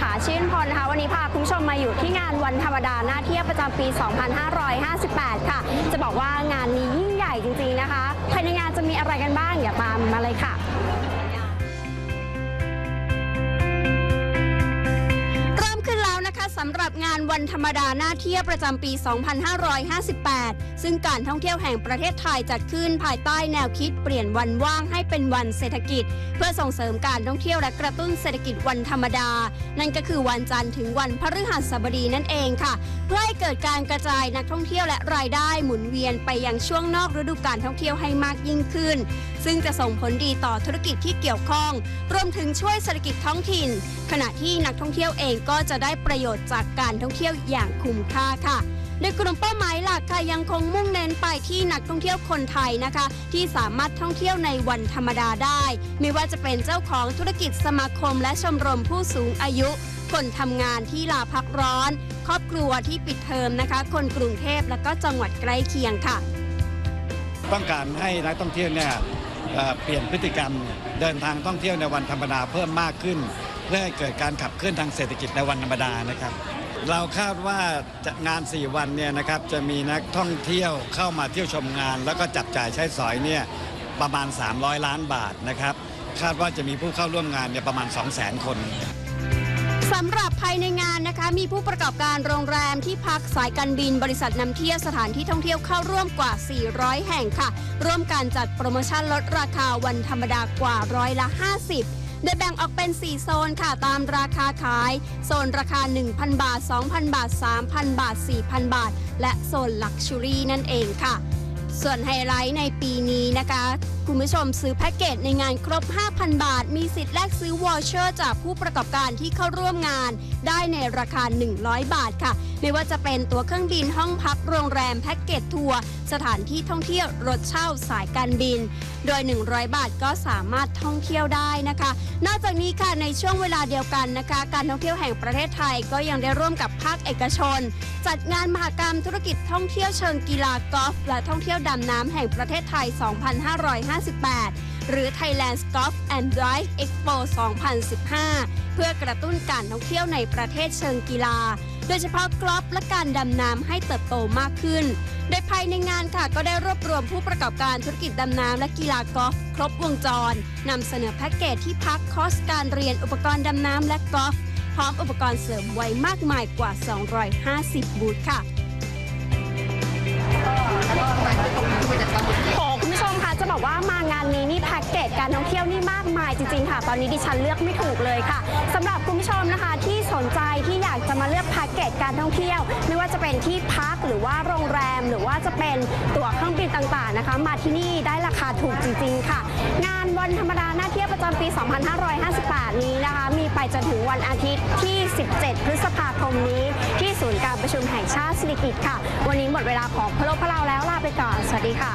คนพนะคะวันนี้พาคุณผู้ชมมาอยู่ที่งานวันธรรมดาหน้าเที่ยวประจำปี 2558 ค่ะ จะบอกว่างานนี้ยิ่งใหญ่จริงๆนะคะ ภายในงานจะมีอะไรกันบ้างอย่าตามมาเลยค่ะำหรับงานวันธรรมดาหน้าเที่ยวประจำปี 2558 ซึ่งการท่องเที่ยวแห่งประเทศไทยจัดขึ้นภายใต้แนวคิดเปลี่ยนวันว่างให้เป็นวันเศรษฐกิจ เพื่อส่งเสริมการท่องเที่ยวและกระตุ้นเศรษฐกิจวันธรรมดา นั่นก็คือวันจันทร์ถึงวันพฤหัสบดีนั่นเองค่ะ เพื่อให้เกิดการกระจายนักท่องเที่ยวและรายได้หมุนเวียนไปยังช่วงนอกฤดูการท่องเที่ยวให้มากยิ่งขึ้น ซึ่งจะส่งผลดีต่อธุรกิจที่เกี่ยวข้อง รวมถึงช่วยเศรษฐกิจท้องถิ่น ขณะที่นักท่องเที่ยวเองก็จะได้ประโยชน์จากการท่องเที่ยวอย่างคุ้มค่าค่ะโดยกลุ่มเป้าหมายหลักค่ะยังคงมุ่งเน้นไปที่นักท่องเที่ยวคนไทยนะคะ ที่สามารถท่องเที่ยวในวันธรรมดาได้ ไม่ว่าจะเป็นเจ้าของธุรกิจสมาคมและชมรมผู้สูงอายุ คนทำงานที่ลาพักร้อน ครอบครัวที่ปิดเทอมนะคะ คนกรุงเทพและก็จังหวัดใกล้เคียงค่ะ ต้องการให้นักท่องเที่ยวเนี่ยเอ่อเปลี่ยนพฤติกรรมเดินทางท่องเที่ยวในวันธรรมดาเพิ่มมากขึ้น เพื่อให้เกิดการขับเคลื่อนทางเศรษฐกิจในวันธรรมดานะครับ เราคาดว่าจะงาน 4 วันเนี่ยนะครับจะมีนักท่องเที่ยวเข้ามาเที่ยวชมงาน แล้วก็จับจ่ายใช้สอยเนี่ยประมาณ 300 ล้านบาทนะครับคาดว่าจะมีผู้เข้าร่วมงานเนี่ยประมาณ 200,000 คนสำหรับภายในงานนะคะมีผู้ประกอบการโรงแรมที่พักสายการบินบริษัทนำเที่ยวสถานที่ท่องเที่ยวเข้าร่วมกว่า 400 แห่งค่ะ ร่วมการจัดโปรโมชั่นลดราคาวันธรรมดากว่าร้อยละ 50 โดยแบ่งออกเป็น 4 โซนค่ะตามราคาขาย โซนราคา 1,000 บาท 2,000 บาท 3,000 บาท 4,000 บาท และโซนลักชัวรี่นั่นเองค่ะ ส่วนไฮไลท์ในปีนี้นะคะ คุณผู้ชมซื้อแพ็กเกจในงานครบ 5,000 บาท มีสิทธิ์แลกซื้อวอเชอร์จากผู้ประกอบการที่เข้าร่วมงาน ได้ในราคา 100 บาทค่ะ ไม่ว่าจะเป็นตัวเครื่องบินห้องพักโรงแรมแพ็กเกจทัวร์สถานที่ท่องเที่ยวรถเช่าสายการบิน โดย 100 บาทก็สามารถท่องเที่ยวได้นะคะ นอกจากนี้ค่ะในช่วงเวลาเดียวกันนะคะ การท่องเที่ยวแห่งประเทศไทยก็ยังได้ร่วมกับภาคเอกชน จัดงานมหกรรมธุรกิจท่องเที่ยวเชิงกีฬากอล์ฟและท่องเที่ยวดำน้ำแห่งประเทศไทย 2558 หรือ Thailand Golf and Drive Expo 2015 เพื่อกระตุ้นการท่องเที่ยวในประเทศเชิงกีฬา โดยเฉพาะกอล์ฟและการดำน้ำให้เติบโตมากขึ้น โดยภายในงานค่ะก็ได้รวบรวมผู้ประกอบการธุรกิจดำน้ำและกีฬากอล์ฟครบวงจรนำเสนอแพ็กเกจที่พักคอร์สการเรียนอุปกรณ์ดำน้ำและกอล์ฟ พร้อมอุปกรณ์เสริมไว้มากมายกว่า 250 บูธค่ะโหคุณผู้ชมคะจะบอกว่ามางานนี้นี่แพ็กเกจการท่องเที่ยวนี่มากมายจริงๆค่ะ ตอนนี้ดิฉันเลือกไม่ถูกเลยค่ะสำหรับคุณผู้ชมนะคะที่สนใจที่อยากจะมาเลือกแพ็กเกจการท่องเที่ยว ไม่ว่าจะเป็นที่พักหรือว่าโรงแรมหรือว่าจะเป็นตั๋ว เครื่องบินต่านะคะ มาที่นี่ได้ราคาถูกจริง ๆ ค่ะ งานวันธรรมดาหน้าเที่ยวประจำปี 2558 นี้นะคะ มีไปจนถึงวันอาทิตย์ที่ 17 พฤษภาคมนี้ ที่ศูนย์การประชุมแห่งชาติสิริกิติ์ค่ะ วันนี้หมดเวลาของพะโลกพะเราแล้วลาไปก่อน สวัสดีค่ะ